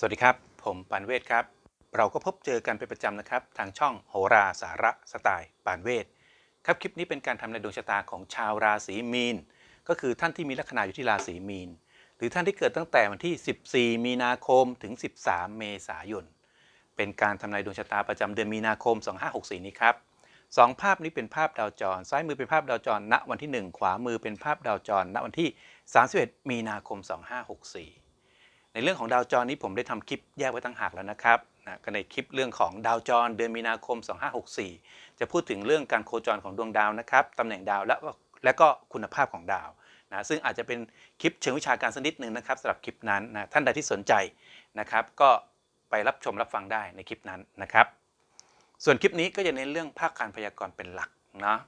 สวัสดีครับ ผมปานเวศครับ เราก็พบเจอกันเป็นประจำนะครับ ทางช่องโหราสาระสไตล์ปานเวศครับคลิปนี้เป็นการทำในดวงชะตาของชาวราศีมีน ก็คือท่านที่มีลัคนาอยู่ที่ราศีมีน หรือท่านที่เกิดตั้งแต่วันที่ 14 มีนาคมถึง 13 เมษายน เป็นการทำนายดวงชะตาประจำเดือนมีนาคม 2564 นี้ครับสองภาพนี้เป็นภาพดาวจร ซ้ายมือเป็นภาพดาวจร ณวันที่ 1 ขวามือเป็นภาพดาวจร ณวันที่ 31 มีนาคม 2564 ในเรื่องของดาวจรนี้ผมได้ทำคลิปแยกไว้ตั้งหากแล้วนะครับนะก็ในคลิปเรื่องของดาวจรเดือนมีนาคม 2564 จะพูดถึงเรื่องการโคจรของดวงดาวนะครับตำแหน่งดาวและก็และก็คุณภาพของดาวนะซึ่งอาจจะเป็นคลิปเชิงวิชาการสักนิดหนึ่งนะครับสำหรับคลิปนั้นนะท่านใดที่สนใจนะครับ ก็ไปรับชมรับฟังได้ในคลิปนั้นนะครับ ส่วนคลิปนี้ก็จะเน้นเรื่องภาคการพยากรณ์เป็นหลักเนาะ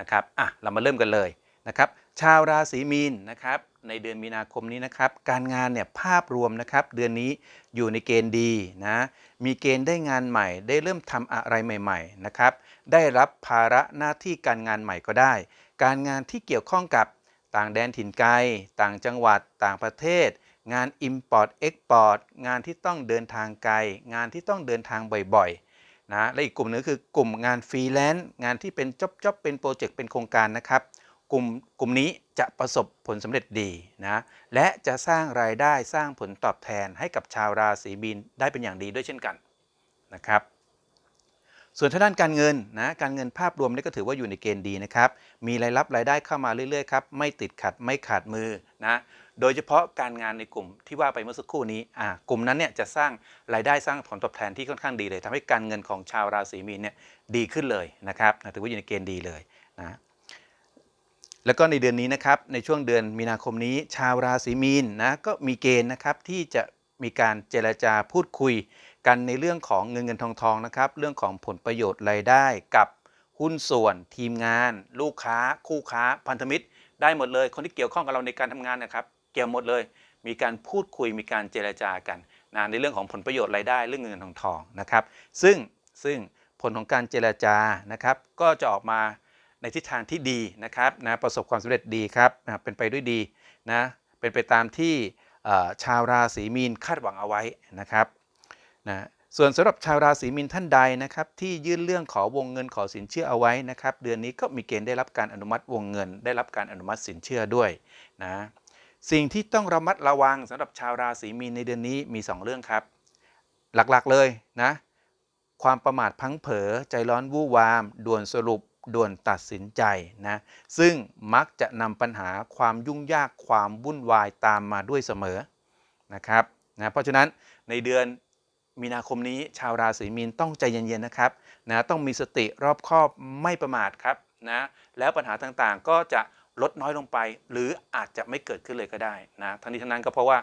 นะครับอะเรามาเริ่มกันเลยนะครับ ชาวราศีมีนนะครับ ในเดือนมีนาคมนี้นะครับ การงานเนี่ยภาพรวมนะครับ เดือนนี้อยู่ในเกณฑ์ดีนะ มีเกณฑ์ได้งานใหม่ ได้เริ่มทำอะไรใหม่ ๆ นะครับ ได้รับภาระหน้าที่การงานใหม่ก็ได้ การงานที่เกี่ยวข้องกับต่างแดนถิ่นไกล ต่างจังหวัด ต่างประเทศ งาน Import Export งานที่ต้องเดินทางไกล งานที่ต้องเดินทางบ่อยๆนะ และอีกกลุ่มหนึงคือกลุ่มงานฟรีแลนซ์ งานที่เป็นจอบจ็อบเป็นโปรเจกต์ เป็นโครงการนะครับ กลุ่มกลุ่มนี้จะประสบผลสำเร็จดีนะและจะสร้างรายได้สร้างผลตอบแทนให้กับชาวราศีมีนได้เป็นอย่างดีด้วยเช่นกันนะครับ ส่วนทางด้านการเงินนะการเงินภาพรวมนี่ก็ถือว่าอยู่ในเกณฑ์ดีนะครับมีรายรับรายได้เข้ามาเรื่อยๆครับไม่ติดขัดไม่ขาดมือนะโดยเฉพาะการงานในกลุ่มที่ว่าไปเมื่อสักครู่นี้อ่ากลุ่มนั้นเนี่ยจะสร้างรายได้สร้างผลตอบแทนที่ค่อนข้างดีเลยทำให้การเงินของชาวราศีมีนเนี่ยดีขึ้นเลยนะครับถือว่าอยู่ในเกณฑ์ดีเลยนะ แล้วก็ในเดือนนี้นะครับในช่วงเดือนมีนาคมนี้ ชาวราศีมีนนะก็มีเกณฑ์นะครับที่จะมีการเจรจาพูดคุยกันในเรื่องของเงินเงินทองทองนะครับเรื่องของผลประโยชน์รายได้กับหุ้นส่วน ทีมงาน ลูกค้า คู่ค้าพันธมิตร ได้หมดเลย คนที่เกี่ยวข้องกับเราในการทำงานนะครับ เกี่ยวหมดเลย มีการพูดคุยมีการเจรจากันนะในเรื่องของผลประโยชน์รายได้เรื่องเงินเงินทองทองนะครับ ซึ่งซึ่งผลของการเจรจานะครับ ก็จะออกมา ในทิศทางที่ดีนะครับนะประสบความสำเร็จดีครับนะเป็นไปด้วยดีนะเป็นไปตามที่ชาวราศีมีนคาดหวังเอาไว้นะครับนะส่วนสำหรับชาวราศีมีนท่านใดนะครับที่ยื่นเรื่องขอวงเงินขอสินเชื่อเอาไว้นะครับ เดือนนี้ก็มีเกณฑ์ได้รับการอนุมัติวงเงิน ได้รับการอนุมัติสินเชื่อด้วยนะสิ่งที่ต้องระมัดระวังสำหรับชาวราศีมีนในเดือนนี้มี 2 เรื่องครับ หลักๆเลยนะความประมาทพังเผลอใจร้อนวู่วาม ด่วนสรุป ด่วนตัดสินใจนะ ซึ่งมักจะนำปัญหาความยุ่งยากความวุ่นวายตามมาด้วยเสมอนะครับนะเพราะฉะนั้นในเดือนมีนาคมนี้ชาวราศีมีนต้องใจเย็นๆนะครับนะต้องมีสติรอบคอบไม่ประมาทครับนะแล้วปัญหาต่างๆก็จะลดน้อยลงไป หรืออาจจะไม่เกิดขึ้นเลยก็ได้นะทั้งนี้ทั้งนั้นก็เพราะว่า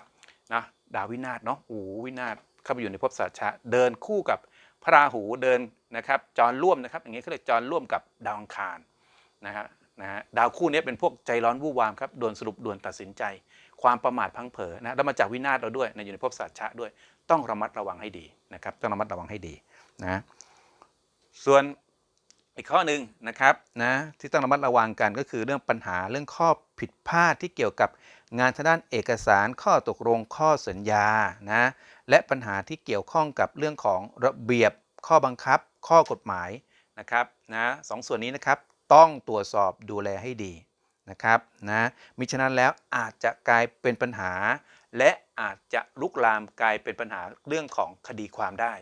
นะดาววินาศเนาะโอ้วินาศเข้าไปอยู่ในภพสัตชะเดินคู่กับ พระราหูเดินนะครับจรร่วมนะครับอย่างนี้เขาเรียกจรร่วมกับดาวอังคารนะฮะนะฮะดาวคู่นี้เป็นพวกใจร้อนวู่วามครับด่วนสรุปด่วนตัดสินใจ ความประมาทพังเผอนะแล้วมาจากวินาศเราด้วยในอยู่ในภพสัตชะด้วย ต้องระมัดระวังให้ดีนะครับต้องระมัดระวังให้ดีนะส่วนอีกข้อหนึ่งนะครับนะที่ต้องระมัดระวังกันก็คือเรื่องปัญหาเรื่องข้อผิดพลาดที่เกี่ยวกับ งานทางด้านเอกสารข้อตกลงข้อสัญญานะและปัญหาที่เกี่ยวข้องกับเรื่องของระเบียบข้อบังคับ ข้อกฎหมายนะครับนะสองส่วนนี้นะครับต้องตรวจสอบดูแลให้ดีนะครับนะมิฉะนั้นแล้วอาจจะกลายเป็นปัญหา และอาจจะลุกลามกลายเป็นปัญหาเรื่องของคดีความได้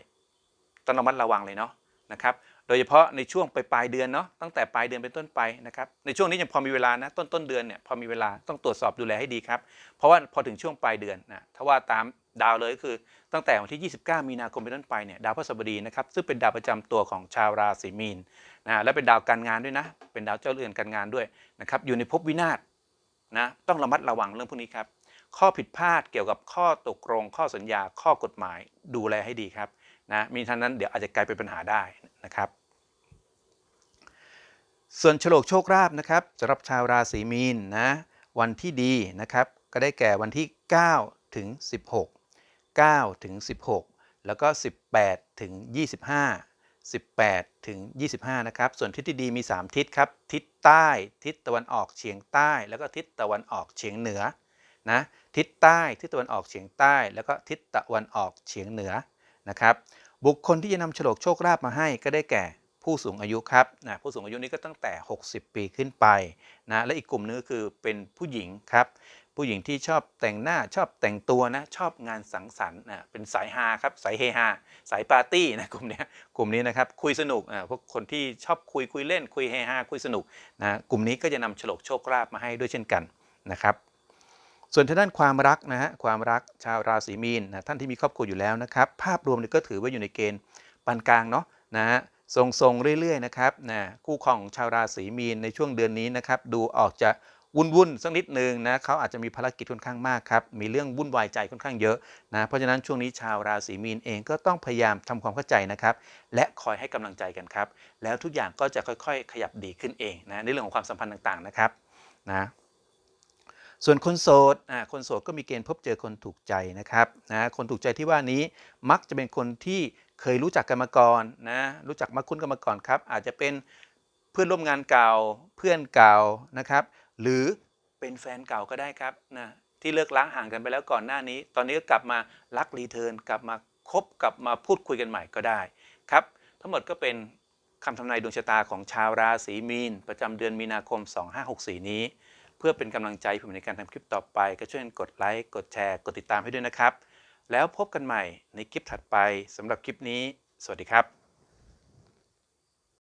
ต้องระมัดระวังเลยเนาะนะครับ โดยเฉพาะในช่วงปลายปลายเดือนเนาะตั้งแต่ปลายเดือนเป็นต้นไปนะครับในช่วงนี้ยังพอมีเวลานะต้นต้นเดือนเนี่ยพอมีเวลาต้องตรวจสอบดูแลให้ดีครับ เพราะว่าพอถึงช่วงปลายเดือนนะถ้าว่าตามดาวเลยก็คือตั้งแต่วันที่ 29 มีนาคมเป็นต้นไปเนี่ยดาวพฤหัสบดีนะครับซึ่งเป็นดาวประจำตัวของชาวราศีมีนนะและเป็นดาวการงานด้วยนะ เป็นดาวเจ้าเรือนการงานด้วยนะครับอยู่ในภพวินาศนะต้องระมัดระวังเรื่องพวกนี้ครับข้อผิดพลาดเกี่ยวกับข้อตกลงข้อสัญญาข้อกฎหมายดูแลให้ดีครับนะมีท่านั้นเดี๋ยวอาจจะกลายเป็นปัญหาได้ นะครับ ส่วนฉลกโชคลาภนะครับสำหรับชาวราศีมีนนะวันที่ดีนะครับก็ได้แก่วันที่ 9 ถึง 16 9 ถึง 16 แล้วก็ 18 ถึง 25 18 ถึง 25 นะครับ ส่วนทิศที่ดีมี 3 ทิศครับ ทิศใต้ ทิศตะวันออกเฉียงใต้ แล้วก็ทิศตะวันออกเฉียงเหนือ นะ ทิศใต้ ทิศตะวันออกเฉียงใต้ แล้วก็ทิศตะวันออกเฉียงเหนือ นะครับ บุคคลที่จะนำโฉลกโชคลาภมาให้ก็ได้แก่ผู้สูงอายุครับนะผู้สูงอายุนี้ก็ตั้งแต่ 60 ปีขึ้นไปนะและอีกกลุ่มนึงคือเป็นผู้หญิงครับ ผู้หญิงที่ชอบแต่งหน้าชอบแต่งตัวนะชอบงานสังสรรค์นะเป็นสายฮาครับสายเฮฮาสายปาร์ตี้นะกลุ่มนี้กลุ่มนี้นะครับคุยสนุกอ่าพวกคนที่ชอบคุยคุยเล่น คุยเฮฮาคุยสนุกนะกลุ่มนี้ก็จะนำโฉลกโชคลาภมาให้ด้วยเช่นกันนะครับ ส่วนทางด้านความรักนะฮะความรักชาวราศีมีนนะท่านที่มีครอบครัวอยู่แล้วนะครับ ภาพรวมเนี่ยก็ถือว่าอยู่ในเกณฑ์ปานกลางเนาะนะฮะทรงๆเรื่อยๆนะครับนะคู่ครองของชาวราศีมีนในช่วงเดือนนี้นะครับดูออกจะวุ่นๆสักนิดนึงนะเขาอาจจะมีภารกิจค่อนข้างมากครับมีเรื่องวุ่นวายใจค่อนข้างเยอะนะเพราะฉะนั้นช่วงนี้ชาวราศีมีนเองก็ต้องพยายามทำความเข้าใจนะครับและคอยให้กำลังใจกันครับแล้วทุกอย่างก็จะค่อยๆ ขยับดีขึ้นเองนะในเรื่องของความสัมพันธ์ต่างๆนะครับนะ ส่วนคนโสดอ่าคนโสดก็มีเกณฑ์พบเจอคนถูกใจนะครับนะคนถูกใจที่ว่านี้มักจะเป็นคนที่เคยรู้จักกันมาก่อนนะรู้จักมาคุ้นกันมาก่อนครับ อาจจะเป็นเพื่อนร่วมงานเก่าเพื่อนเก่านะครับ หรือเป็นแฟนเก่าก็ได้ครับนะที่เลิกล้างห่างกันไปแล้วก่อนหน้านี้ ตอนนี้ก็กลับมารักรีเทิร์นกลับมาคบกลับมาพูดคุยกันใหม่ก็ได้ครับทั้งหมดก็เป็นคำทำนายดวงชะตาของชาวราศีมีน ประจำเดือนมีนาคม 2564 นี้ เพื่อเป็นกำลังใจผมในการทำคลิปต่อไป ก็ช่วยกันกดไลค์กดแชร์กดติดตามให้ด้วยนะครับ แล้วพบกันใหม่ในคลิปถัดไปสำหรับคลิปนี้ สวัสดีครับ